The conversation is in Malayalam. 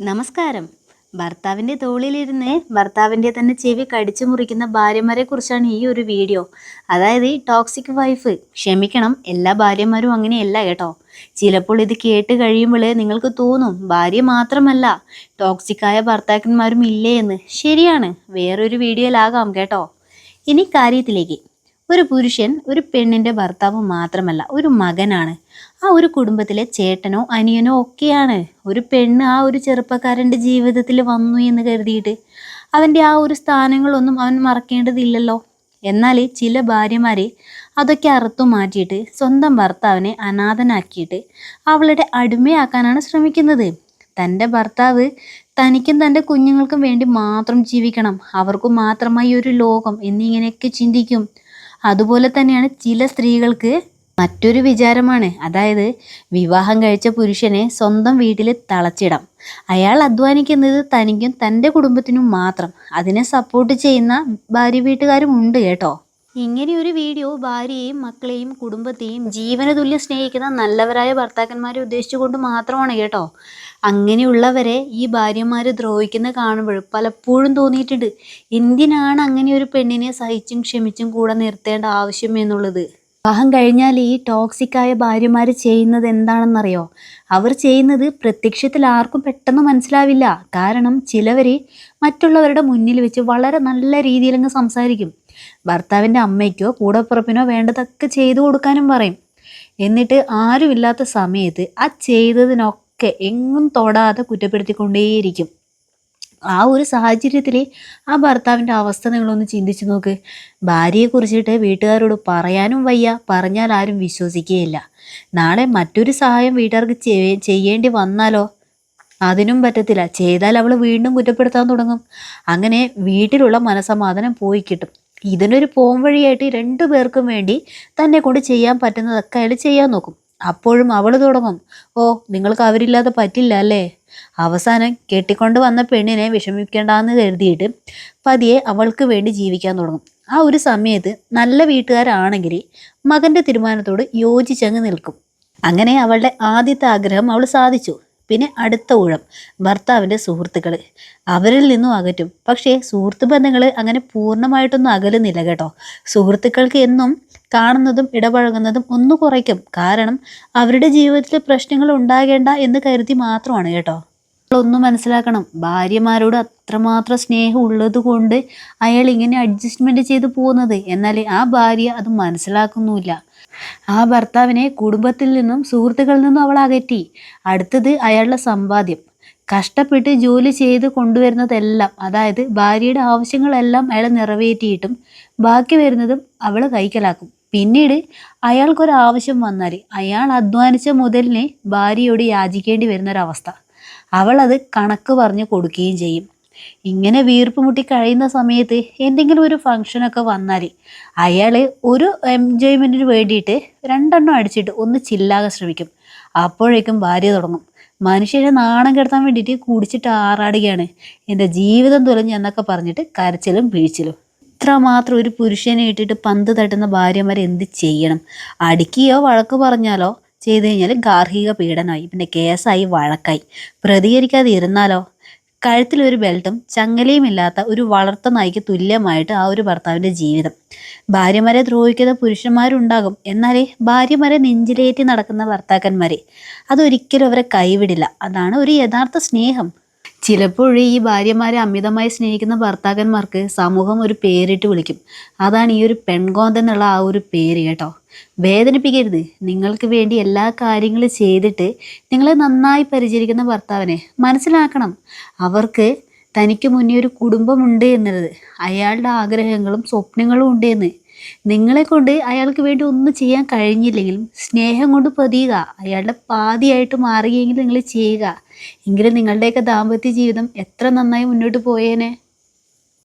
നമസ്കാരം. ഭർത്താവിന്റെ തോളിലിരുന്ന് ഭർത്താവിന്റെ തന്നെ ചെവി കടിച്ചു മുറിക്കുന്ന ഭാര്യമാരെ കുറിച്ചാണ് ഈ ഒരു വീഡിയോ. അതായത് ഈ ടോക്സിക് വൈഫ് ക്ഷമിക്കണം എല്ലാ ഭാര്യമാരും അങ്ങനെയല്ല കേട്ടോ. ചിലപ്പോൾ ഇത് കേട്ട് കഴിയുമ്പോൾ നിങ്ങൾക്ക് തോന്നും ഭാര്യ മാത്രമല്ല ടോക്സിക്കായ ഭർത്താക്കന്മാരും ഇല്ലേ എന്ന്. ശരിയാണ് വേറൊരു വീഡിയോയിലാകാം കേട്ടോ. ഇനി കാര്യത്തിലേക്ക്. ഒരു പുരുഷൻ ഒരു പെണ്ണിന്റെ ഭർത്താവ് മാത്രമല്ല ഒരു മകനാണ്. ആ ഒരു കുടുംബത്തിലെ ചേട്ടനോ അനിയനോ ഒക്കെയാണ്. ഒരു പെണ്ണ് ആ ഒരു ചെറുപ്പക്കാരന്റെ ജീവിതത്തിൽ വന്നു എന്ന് കരുതിയിട്ട് അവന്റെ ആ ഒരു സ്ഥാനങ്ങളൊന്നും അവൻ മറക്കേണ്ടതില്ലല്ലോ. എന്നാൽ ചില ഭാര്യമാരെ അതൊക്കെ അറുത്തു മാറ്റിയിട്ട് സ്വന്തം ഭർത്താവിനെ അനാഥനാക്കിയിട്ട് അവളുടെ അടിമയാക്കാനാണ് ശ്രമിക്കുന്നത്. തന്റെ ഭർത്താവ് തനിക്കും തന്റെ കുഞ്ഞുങ്ങൾക്കും വേണ്ടി മാത്രം ജീവിക്കണം. അവർക്കു മാത്രമായി ഒരു ലോകം എന്നിങ്ങനെയൊക്കെ ചിന്തിക്കും. അതുപോലെ തന്നെയാണ് ചില സ്ത്രീകൾക്ക് മറ്റൊരു വിചാരമാണ്. അതായത് വിവാഹം കഴിച്ച പുരുഷനെ സ്വന്തം വീട്ടിൽ തളച്ചിടാം. അയാൾ അധ്വാനിക്കുന്നത് തനിക്കും തന്റെ കുടുംബത്തിനും മാത്രം. അതിനെ സപ്പോർട്ട് ചെയ്യുന്ന ഭാര്യ വീട്ടുകാരും ഉണ്ട് കേട്ടോ. ഇങ്ങനെ ഒരു വീഡിയോ ഭാര്യയെയും മക്കളെയും കുടുംബത്തെയും ജീവന തുല്യം സ്നേഹിക്കുന്ന നല്ലവരായ ഭർത്താക്കന്മാരെ ഉദ്ദേശിച്ചുകൊണ്ട് മാത്രമാണ് കേട്ടോ. അങ്ങനെയുള്ളവരെ ഈ ഭാര്യമാർ ദ്രോഹിക്കുന്ന കാണുമ്പോൾ പലപ്പോഴും തോന്നിയിട്ടുണ്ട്. എന്തിനാണ് അങ്ങനെ ഒരു പെണ്ണിനെ സഹിച്ചും ക്ഷമിച്ചും കൂടെ നിർത്തേണ്ട ആവശ്യം എന്നുള്ളത്? വിവാഹം കഴിഞ്ഞാൽ ഈ ടോക്സിക്കായ ഭാര്യമാർ ചെയ്യുന്നത് എന്താണെന്നറിയോ? അവർ ചെയ്യുന്നത് പ്രത്യക്ഷത്തിൽ ആർക്കും പെട്ടെന്ന് മനസ്സിലാവില്ല. കാരണം ചിലവർ മറ്റുള്ളവരുടെ മുന്നിൽ വെച്ച് വളരെ നല്ല രീതിയിലങ്ങ് സംസാരിക്കും. ഭർത്താവിന്റെ അമ്മയ്ക്കോ കൂടപ്പുറപ്പിനോ വേണ്ടതൊക്കെ ചെയ്തു കൊടുക്കാനും പറയും. എന്നിട്ട് ആരുമില്ലാത്ത സമയത്ത് ആ ചെയ്തതിനൊക്കെ എങ്ങും തൊടാതെ കുറ്റപ്പെടുത്തിക്കൊണ്ടേയിരിക്കും. ആ ഒരു സാഹചര്യത്തിൽ ആ ഭർത്താവിന്റെ അവസ്ഥ നിങ്ങളൊന്ന് ചിന്തിച്ചു നോക്ക്. ഭാര്യയെ കുറിച്ചിട്ട് വീട്ടുകാരോട് പറയാനും വയ്യ. പറഞ്ഞാൽ ആരും വിശ്വസിക്കുകയില്ല. നാളെ മറ്റൊരു സഹായം വീട്ടുകാർക്ക് ചെയ്യേണ്ടി വന്നാലോ? അതിനും പറ്റത്തില്ല. ചെയ്താൽ അവൾ വീണ്ടും കുറ്റപ്പെടുത്താൻ തുടങ്ങും. അങ്ങനെ വീട്ടിലുള്ള മനസമാധാനം പോയി കിട്ടും. ഇതിനൊരു പോം വഴിയായിട്ട് രണ്ടു പേർക്കും വേണ്ടി തന്നെ കൊണ്ട് ചെയ്യാൻ പറ്റുന്നതൊക്കെ അയാൾ ചെയ്യാൻ നോക്കും. അപ്പോഴും അവൾ തുടങ്ങും. ഓ നിങ്ങൾക്ക് അവരില്ലാതെ പറ്റില്ല അല്ലേ? അവസാനം കെട്ടിക്കൊണ്ട് വന്ന പെണ്ണിനെ വിഷമിക്കേണ്ടെന്ന് കരുതിയിട്ട് പതിയെ അവൾക്ക് വേണ്ടി ജീവിക്കാൻ തുടങ്ങും. ആ ഒരു സമയത്ത് നല്ല വീട്ടുകാരാണെങ്കിൽ മകന്റെ തീരുമാനത്തോട് യോജിച്ചങ്ങ് നിൽക്കും. അങ്ങനെ അവളുടെ ആദ്യത്തെ ആഗ്രഹം അവൾ സാധിച്ചു. പിന്നെ അടുത്ത ഊഴം ഭർത്താവിന്റെ സുഹൃത്തുക്കൾ. അവരിൽ നിന്നും അകറ്റും. പക്ഷേ സുഹൃത്ത് ബന്ധങ്ങൾ അങ്ങനെ പൂർണമായിട്ടൊന്നും അകലുന്നില്ല കേട്ടോ. സുഹൃത്തുക്കൾക്ക് എന്നും കാണുന്നതും ഇടപഴകുന്നതും ഒന്ന് കുറയ്ക്കും. കാരണം അവരുടെ ജീവിതത്തിൽ പ്രശ്നങ്ങൾ ഉണ്ടാകേണ്ട എന്ന് കരുതി മാത്രമാണ് കേട്ടോ. ഒന്ന് മനസ്സിലാക്കണം. ഭാര്യമാരോട് അത്രമാത്രം സ്നേഹം ഉള്ളത് കൊണ്ട് അയാൾ ഇങ്ങനെ അഡ്ജസ്റ്റ്മെന്റ് ചെയ്ത് പോകുന്നത്. എന്നാൽ ആ ഭാര്യ അത് മനസ്സിലാക്കുന്നുമില്ല. ആ ഭർത്താവിനെ കുടുംബത്തിൽ നിന്നും സുഹൃത്തുക്കളിൽ നിന്നും അവൾ അകറ്റി. അടുത്തത് അയാളുടെ സമ്പാദ്യം. കഷ്ടപ്പെട്ട് ജോലി ചെയ്ത് കൊണ്ടുവരുന്നതെല്ലാം അതായത് ഭാര്യയുടെ ആവശ്യങ്ങളെല്ലാം അയാൾ നിറവേറ്റിയിട്ടും ബാക്കി വരുന്നതും അവൾ കൈക്കലാക്കും. പിന്നീട് അയാൾക്കൊരാവശ്യം വന്നാൽ അയാൾ അധ്വാനിച്ച മുതലിനെ ഭാര്യയോട് യാചിക്കേണ്ടി വരുന്നൊരവസ്ഥ. അവൾ അത് കണക്ക് പറഞ്ഞു കൊടുക്കുകയും ചെയ്യും. ഇങ്ങനെ വീർപ്പ് മുട്ടി കഴിയുന്ന സമയത്ത് എന്തെങ്കിലും ഒരു ഫംഗ്ഷനൊക്കെ വന്നാൽ അയാൾ ഒരു എൻജോയ്മെന്റിന് വേണ്ടിയിട്ട് രണ്ടെണ്ണം അടിച്ചിട്ട് ഒന്ന് ചില്ലാകാൻ ശ്രമിക്കും. അപ്പോഴേക്കും ഭാര്യ തുടങ്ങും. മനുഷ്യനെ നാണം കെടുത്താൻ വേണ്ടിയിട്ട് കുടിച്ചിട്ട് ആറാടുകയാണ്. എന്റെ ജീവിതം തുലഞ്ഞു എന്നൊക്കെ പറഞ്ഞിട്ട് കരച്ചിലും വീഴ്ചിലും ഇത്രമാത്രം ഒരു പുരുഷനെ ഇട്ടിട്ട് പന്ത് തട്ടുന്ന ഭാര്യമാരെ എന്ത് ചെയ്യണം? അടിക്കുകയോ വഴക്ക് പറഞ്ഞാലോ? ചെയ്തു കഴിഞ്ഞാൽ ഗാർഹിക പീഡനമായി പിന്നെ കേസായി വഴക്കായി. പ്രതികരിക്കാതെ ഇരുന്നാലോ? കഴുത്തിലൊരു ബെൽറ്റും ചങ്ങലയും ഇല്ലാത്ത ഒരു വളർത്ത നായിക്ക് തുല്യമായിട്ട് ആ ഒരു ഭർത്താവിന്റെ ജീവിതം. ഭാര്യമാരെ ദ്രോഹിക്കുന്ന പുരുഷന്മാരുണ്ടാകും. എന്നാലേ ഭാര്യമാരെ നെഞ്ചിലേറ്റി നടക്കുന്ന ഭർത്താക്കന്മാരെ അതൊരിക്കലും അവരെ കൈവിടില്ല. അതാണ് ഒരു യഥാർത്ഥ സ്നേഹം. ചിലപ്പോഴേ ഈ ഭാര്യമാരെ അമിതമായി സ്നേഹിക്കുന്ന ഭർത്താക്കന്മാർക്ക് സമൂഹം ഒരു പേരിട്ട് വിളിക്കും. അതാണ് ഈ ഒരു പെൺകോന്തെന്നുള്ള ആ ഒരു പേര് കേട്ടോ. വേദനിപ്പിക്കരുത്. നിങ്ങൾക്ക് വേണ്ടി എല്ലാ കാര്യങ്ങളും ചെയ്തിട്ട് നിങ്ങളെ നന്നായി പരിചരിക്കുന്ന ഭർത്താവിനെ മനസ്സിലാക്കണം. അവർക്ക് തനിക്ക് മുന്നേ ഒരു കുടുംബമുണ്ട് എന്നുള്ളത് അയാളുടെ ആഗ്രഹങ്ങളും സ്വപ്നങ്ങളും ഉണ്ട് എന്ന്. നിങ്ങളെ കൊണ്ട് അയാൾക്ക് വേണ്ടി ഒന്നും ചെയ്യാൻ കഴിഞ്ഞില്ലെങ്കിലും സ്നേഹം കൊണ്ട് പതിയുക അയാളുടെ പാതിയായിട്ട് മാറുകയെങ്കിൽ നിങ്ങൾ ചെയ്യുക. എങ്കിലും നിങ്ങളുടെയൊക്കെ ദാമ്പത്യ ജീവിതം എത്ര നന്നായി മുന്നോട്ട് പോയേനെ.